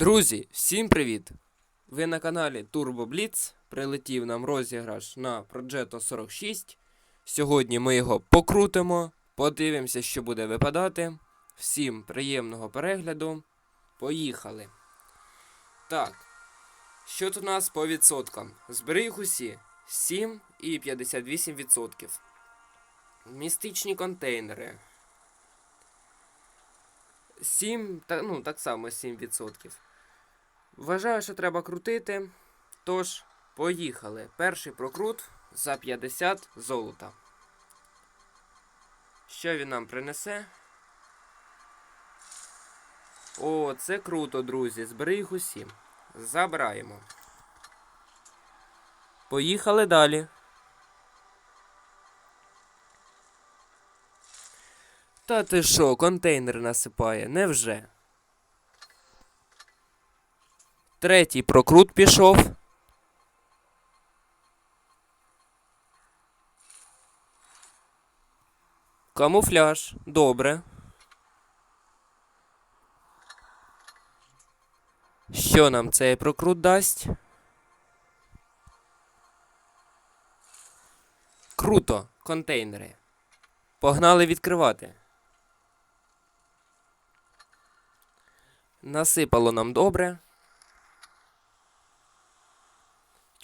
Друзі, всім привіт! Ви на каналі Turbo Blitz. Прилетів нам розіграш на Progetto 46. Сьогодні ми його покрутимо, подивимося, що буде випадати. Всім приємного перегляду. Поїхали. Так. Що тут у нас по відсоткам? Збери їх усі 7,58%. Містичні контейнери. 7, та, ну, так само 7%. Вважаю, що треба крутити. Тож, поїхали. Перший прокрут за 50 золота. Що він нам принесе? О, це круто, друзі. Збери їх усі. Забираємо. Поїхали далі. Та ти що, контейнер насипає? Невже? Третій прокрут пішов. Камуфляж. Добре. Що нам цей прокрут дасть? Круто, контейнери. Погнали відкривати. Насипало нам добре.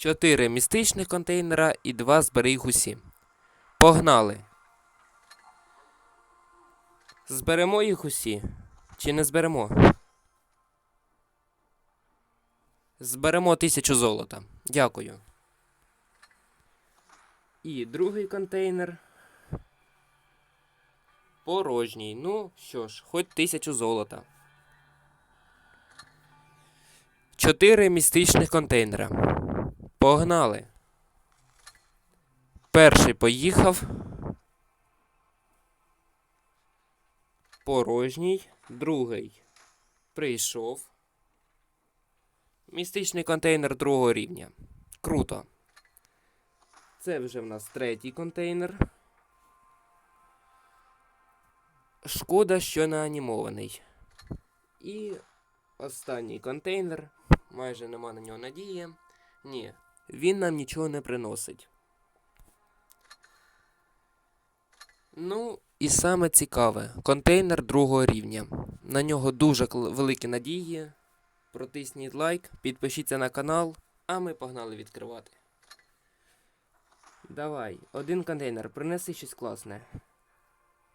Чотири містичних контейнера і два зберіг усі. Погнали. Зберемо їх усі? Чи не зберемо? Зберемо тисячу золота. Дякую. І другий контейнер. Порожній. Ну що ж, хоч тисячу золота. Чотири містичних контейнера. Погнали. Перший поїхав. Порожній. Другий прийшов. Містичний контейнер другого рівня. Круто. Це вже в нас третій контейнер. Шкода, що не анімований. І останній контейнер. Майже нема на нього надії. Ні, він нам нічого не приносить. Ну, і саме цікаве, контейнер другого рівня. На нього дуже великі надії. Протисніть лайк, підпишіться на канал, а ми погнали відкривати. Давай, один контейнер, принеси щось класне.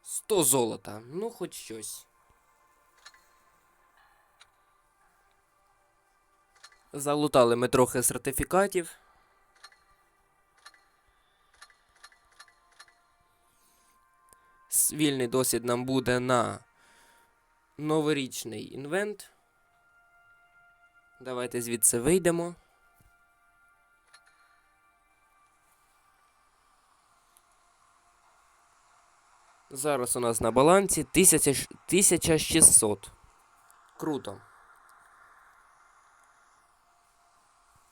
100 золота, ну хоч щось. Залутали ми трохи сертифікатів. Вільний досвід нам буде на новорічний інвент. Давайте звідси вийдемо. Зараз у нас на балансі 1600. Круто.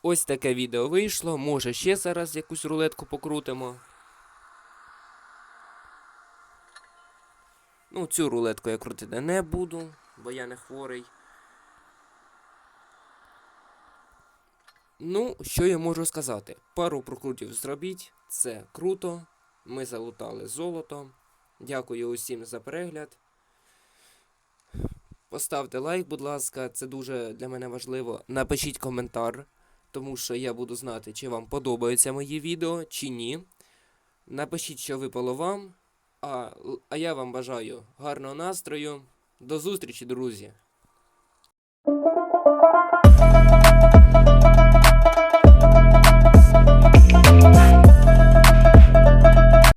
Ось таке відео вийшло. Може ще зараз якусь рулетку покрутимо. Ну, цю рулетку я крутити не буду, бо я не хворий. Ну, що я можу сказати? Пару прокрутів зробіть, це круто. Ми залутали золото. Дякую усім за перегляд. Поставте лайк, будь ласка, це дуже для мене важливо. Напишіть коментар, тому що я буду знати, чи вам подобаються мої відео, чи ні. Напишіть, що випало вам. А, а я вам бажаю гарного настрою. До зустрічі, друзі!